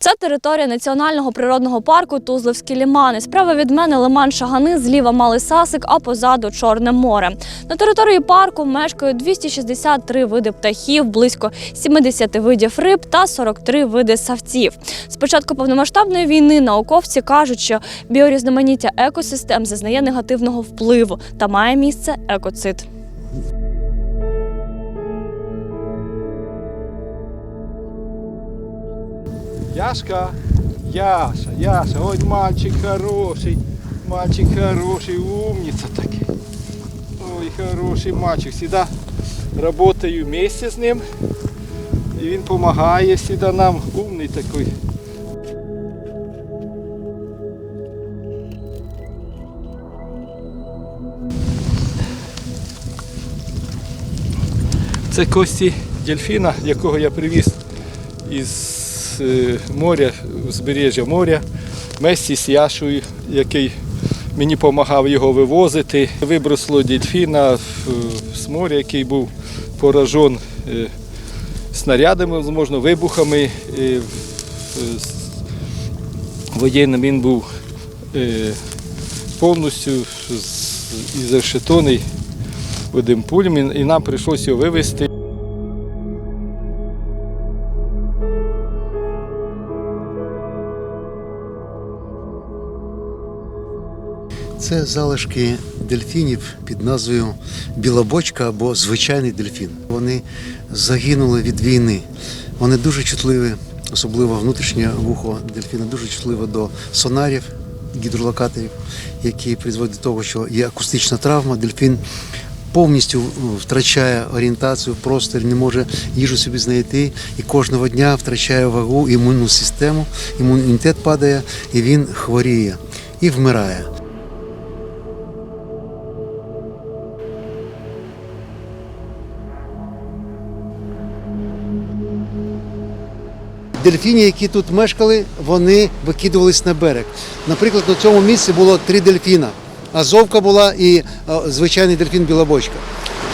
Це територія національного природного парку Тузловські лімани. Справа від мене лиман Шагани, зліва Малий Сасик, а позаду Чорне море. На території парку мешкають 263 види птахів, близько 70 видів риб та 43 види савців. З початку повномасштабної війни науковці кажуть, що біорізноманіття екосистем зазнає негативного впливу та має місце екоцид. Яшка, Яша, Яша, ой, мальчик хороший, мальчик хороший, умница такой. Ой, хороший мальчик. Всегда работаю вместе с ним. И он помогает всегда нам. Умный такой. Це кості дельфіна, якого я привіз із е, моря, узбережжя моря, з Яшою, який мені допомагав його вивозити. Вибросло дельфіна з моря, який був поражен е, снарядами, можливо, вибухами. е, з- Воєнним він був повністю з- і зарешетований одним пулем, і і нам прийшлося його вивезти. Це залишки дельфінів під назвою білобочка або звичайний дельфін. Вони загинули від війни. Вони дуже чутливі, особливо внутрішнє вухо дельфіна, дуже чутливе до сонарів, гідролокаторів, які призводять до того, що є акустична травма. Дельфін повністю втрачає орієнтацію в просторі, не може їжу собі знайти і кожного дня втрачає вагу, імунну систему, імунітет падає, і він хворіє і вмирає. Дельфіні, які тут мешкали, вони викидувались на берег. Наприклад, на цьому місці було три дельфіна. Азовка була і е, звичайний дельфін білобочка.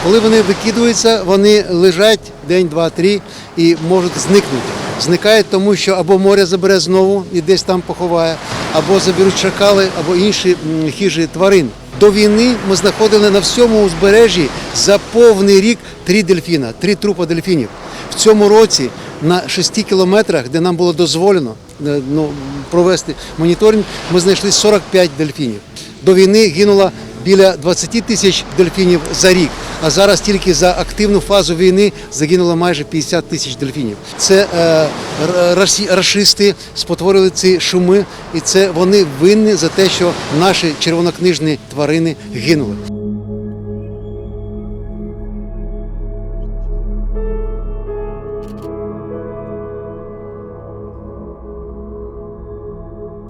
Коли вони викидуються, вони лежать день, два, три і можуть зникнути. Зникають тому, що або море забере знову і десь там поховає, або заберуть шакали, або інші хижі тварин. До війни ми знаходили на всьому узбережжі за повний рік три дельфіна, три трупа дельфінів. В цьому році на 6 кілометрах, де нам було дозволено е, ну, провести моніторинг, ми знайшли 45 дельфінів. До війни гинуло біля 20 тисяч дельфінів за рік. А зараз тільки за активну фазу війни загинуло майже 50 тисяч дельфінів. Це е, рашисти спотворили ці шуми, і це вони винні за те, що наші червонокнижні тварини гинули.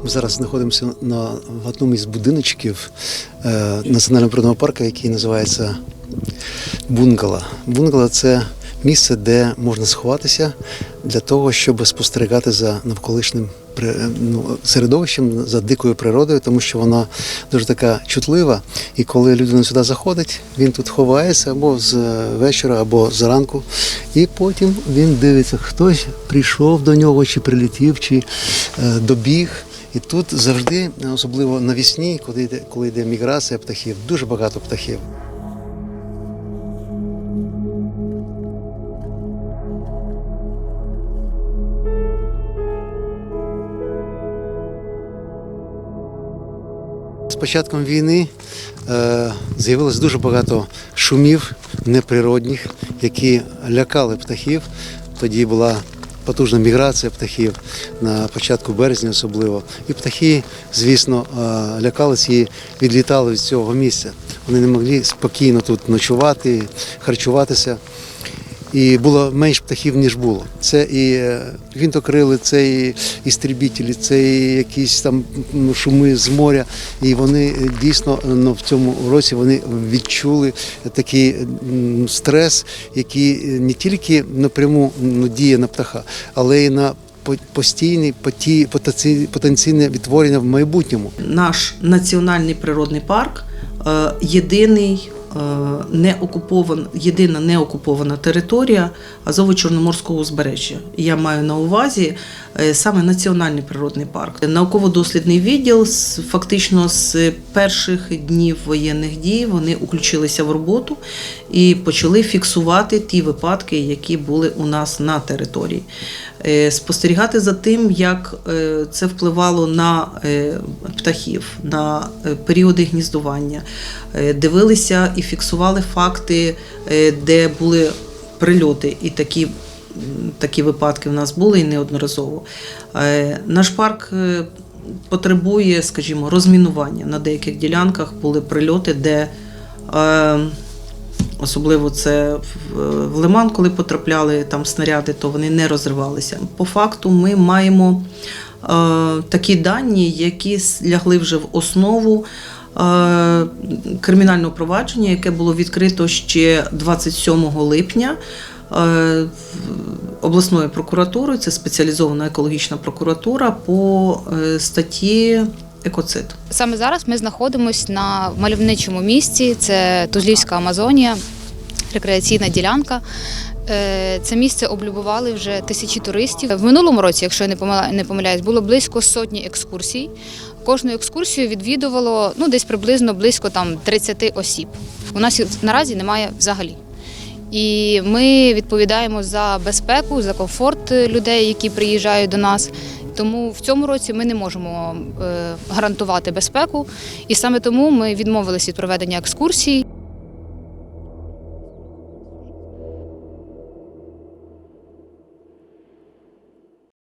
Ми зараз знаходимося на в одному із будиночків е, національного природного парку, який називається Бунгало. Бунгало це місце, де можна сховатися для того, щоб спостерігати за навколишнім ну, середовищем, за дикою природою, тому що вона дуже така чутлива. І коли людина сюди заходить, він тут ховається або з вечора, або зранку, і потім він дивиться, хтось прийшов до нього, чи прилетів, чи е, добіг. І тут завжди, особливо навесні, коли йде, коли йде міграція птахів, дуже багато птахів. З початком війни е, з'явилось дуже багато шумів неприродних, які лякали птахів. Тоді була потужна міграція птахів на початку березня, особливо. І птахи, звісно, лякались і відлітали від цього місця. Вони не могли спокійно тут ночувати, харчуватися. І було менш птахів, ніж було. Це і е, гвинтокрили, це і істрібітелі, це і якісь там шуми з моря. І вони е, дійсно ну, в цьому році вони відчули такий стрес, який е, не тільки напряму ну, діє на птаха, але й на по- постійне потенційне відтворення в майбутньому. наш національний природний парк е, єдиний не окупована, єдина неокупована територія Азово-Чорноморського узбережжя. Я маю на увазі е, саме Національний природний парк. Науково-дослідний відділ фактично з перших днів воєнних дій вони включилися в роботу і почали фіксувати ті випадки, які були у нас на території. Е, Спостерігати за тим, як е, це впливало на е, птахів, на періоди гніздування. Дивилися і фіксували факти, де були прильоти, і такі, такі випадки в нас були і неодноразово. Наш парк потребує, скажімо, розмінування. На деяких ділянках були прильоти, де е, Особливо це в- лиман, коли потрапляли там снаряди, то вони не розривалися. По факту, ми маємо е, такі дані, які лягли вже в основу е, кримінального провадження, яке було відкрито ще 27 липня. е, Обласною прокуратурою, це спеціалізована екологічна прокуратура по е, статті екоцид. Саме зараз ми знаходимося на мальовничому місці. Це Тузлівська Амазонія, рекреаційна ділянка. Е, Це місце облюбували вже тисячі туристів. В минулому році, якщо я не помиляюсь, було близько сотні екскурсій. Кожну екскурсію відвідувало ну десь приблизно близько там 30 осіб. У нас наразі немає взагалі. І ми відповідаємо за безпеку, за комфорт людей, які приїжджають до нас. Тому в цьому році ми не можемо е, гарантувати безпеку, і саме тому ми відмовилися від проведення екскурсій.